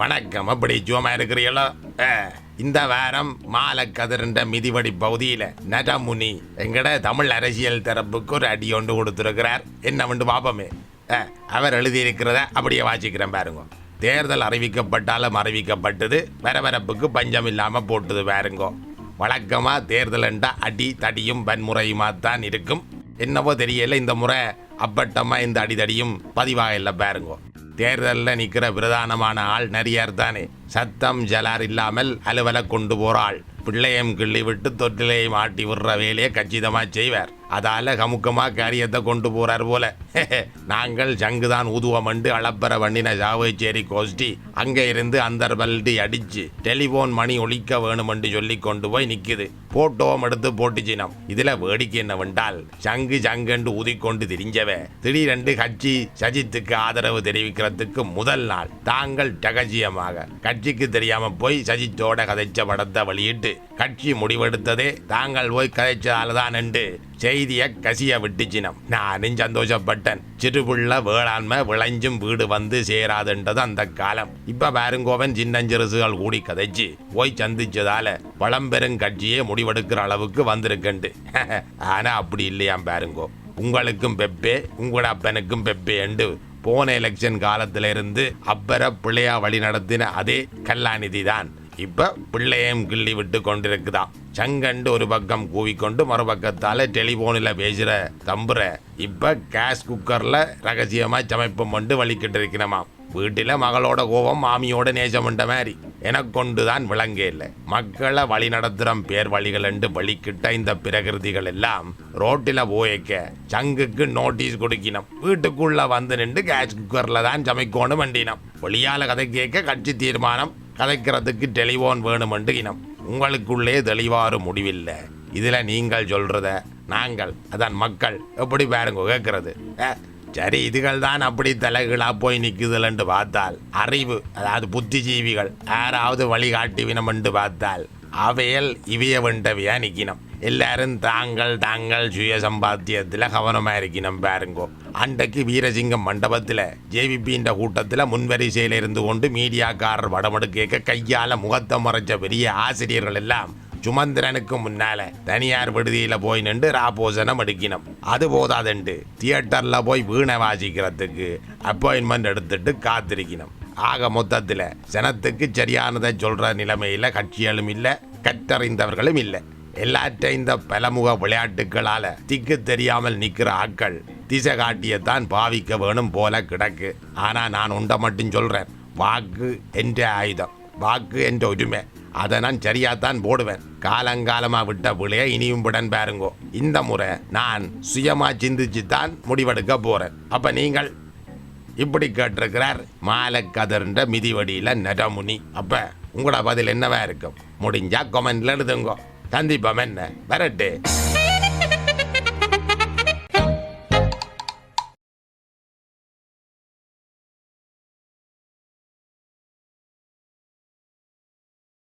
வணக்கம் அப்படி ஜோமா இருக்கிறீங்களோ இந்த வாரம் மாலக்கதிரண்ட மிதிவடி பகுதியில நடமுனி எங்கட தமிழ் அரசியல் தரப்புக்கு ஒரு அடி ஒன்று கொடுத்துருக்கிறார். என்ன வந்து பாப்பமே? அவர் எழுதியிருக்கிறத அப்படியே வாசிக்கிறேன் பாருங்க. தேர்தல் அறிவிக்கப்பட்டாலும் அறிவிக்கப்பட்டது வரவரப்புக்கு பஞ்சம் இல்லாமல் போட்டது பாருங்க. வழக்கமாக தேர்தல் அடி தடியும் வன்முறையுமா தான் இருக்கும். என்னவோ தெரியல இந்த முறை அப்பட்டமாக இந்த அடிதடியும் பதிவாக இல்லை பாருங்கோ. தேர்தலில் நிற்கிற பிரதானமான ஆள் நரியார் தானே. சத்தம் ஜலார் இல்லாமல் அலுவலை கொண்டு போகிறாள் பிள்ளையம் கிள்ளி விட்டு தொட்டிலையும் ஆட்டி விடுற வேலையை கச்சிதமா செய்வார். அதால கமுக்கமா காரியத்தை கொண்டு போறார் போல. நாங்கள் சங்குதான் ஊதுவமண்டு அளப்பற வண்டின சாவைச்சேரி கோஷ்டி அங்க இருந்து அந்தர் பல்டி அடிச்சு டெலிபோன் மணி ஒழிக்க வேணுமென்று சொல்லி கொண்டு போய் நிக்குது. போட்டோம் எடுத்து போட்டுச்சினம் இதுல வேடிக்கை என்னவென்றால் சங்கு சங்கண்டு ஊதிக்கொண்டு திரிஞ்சவ திடீரென்று கட்சி சஜித்துக்கு ஆதரவு தெரிவிக்கிறதுக்கு முதல் நாள். தாங்கள் ரகசியமாக கட்சிக்கு தெரியாம போய் சஜித்தோட கதைச்ச படத்தை வெளியிட்டு கட்சி முடிவெடுத்ததே தாங்கள் போய் கதைச்சதால தான் என்று செய்தியை கசிய விட்டுச்சினம் நானும் சந்தோஷப்பட்டேன். சிறுபுள்ள வேளாண்மை விளைஞ்சும் வீடு வந்து சேராதுன்றது அந்த காலம். இப்ப பாருங்கோவன் சின்னஞ்சிறுசுகள் கூடி கதைச்சு போய் சந்திச்சதால பழம்பெரும் கட்சியே முடிவெடுக்கிற அளவுக்கு வந்திருக்கண்டு. ஆனா அப்படி இல்லையாம் பாருங்கோ. உங்களுக்கும் பெப்பே உங்களோட அப்பனுக்கும் பெப்பே என்று போன எலெக்ஷன் காலத்துல இருந்து அப்பற பிள்ளையா வழி நடத்தின அதே கல்லாநிதி தான் இப்ப பிள்ளையும் கிள்ளி விட்டு கொண்டிருக்குதான் சங்கண்டு ஒரு பக்கம் கூவிக்கொண்டு மறுபக்கத்தால டெலிபோனில் பேசுற தம்புற. இப்ப கேஸ் குக்கர்ல ரகசியமா சமைப்பம் கொண்டு வலிக்கிட்டு இருக்கிறமாம் வீட்டில் மகளோட கோபம் மாமியோட நேசம் மாதிரி. எனக்கு தான் விளங்கே இல்லை. மக்களை வழி நடத்துகிறோம் பேர் வழிகள் என்று வழிக்கிட்ட இந்த பிரகிருதிகள் எல்லாம் ரோட்டில் போயக்க சங்குக்கு நோட்டீஸ் கொடுக்கணும் வீட்டுக்குள்ள வந்து நின்று கேஸ் குக்கர்ல தான் சமைக்கணும் வண்டினோம் வெளியால கதை கேட்க கட்சி தீர்மானம் கதைக்கிறதுக்கு டெலிபோன் வேணுமென்று இனம் உங்களுக்குள்ளே தெளிவாறு முடிவில்லை. இதில் நீங்கள் சொல்கிறத நாங்கள் அதான் மக்கள் எப்படி பாருங்க கேட்கறது சரி இதுகள் தான் அப்படி தலைகளாக போய் நிற்குதுலன்ட்டு பார்த்தால் அறிவு அதாவது புத்திஜீவிகள் யாராவது வழிகாட்டிவினம் என்று பார்த்தால் அவையல் இவைய வேண்டவையா நிக்கணும் எல்லாரும் தாங்கள் தாங்கள் சுய சம்பாத்தியத்தில் கவனமா இருக்கணும் பாருங்கோ. அன்றைக்கு வீரசிங்கம் மண்டபத்தில் ஜேவிபின்ற கூட்டத்தில் முன்வரிசையில் இருந்து கொண்டு மீடியாக்காரர் வடமடு கேட்க கையால் முகத்தை மறைச்ச பெரிய ஆசிரியர்கள் எல்லாம் சுமந்திரனுக்கு முன்னால தனியார் விடுதியில போய் நின்று ராபோசனம் எடுக்கணும் அது போதாதுண்டு தியேட்டர்ல போய் வீணை வாசிக்கிறதுக்கு அப்பாயின்மெண்ட் எடுத்துட்டு காத்திருக்கணும் ஆக மொத்தத்தில் ஜனத்துக்கு சரியானதை சொல்ற நிலைமையில கட்சிகளும் இல்லை கற்றறிந்தவர்களும் இல்லை. எல்லாற்ற இந்த பலமுக விளையாட்டுகளால திக்கு தெரியாமல் நிக்கிற ஆட்கள் திசை காட்டியத்தான் பாவிக்க வேணும் போல கிடக்கு. ஆனா நான் உண்ட மட்டும் சொல்றேன் வாக்கு என்ற ஆயுதம் வாக்கு என்ற உரிமை அதை நான் சரியாத்தான் போடுவேன். காலங்காலமா விட்ட பிள்ளைய இனியும் விடன் பாருங்கோ. இந்த முறை நான் சுயமா சிந்திச்சு தான் முடிவெடுக்க போறேன். அப்ப நீங்கள் இப்படி கேட்டிருக்கிறார் மாலக்கதர்ன்ற மிதிவடியில நடமுனி அப்ப உங்களோட பதில் என்னவா இருக்கும்? முடிஞ்சா கொமெண்ட்ல எழுதுங்க. சந்திப்போம் என்ன? வரட்டு.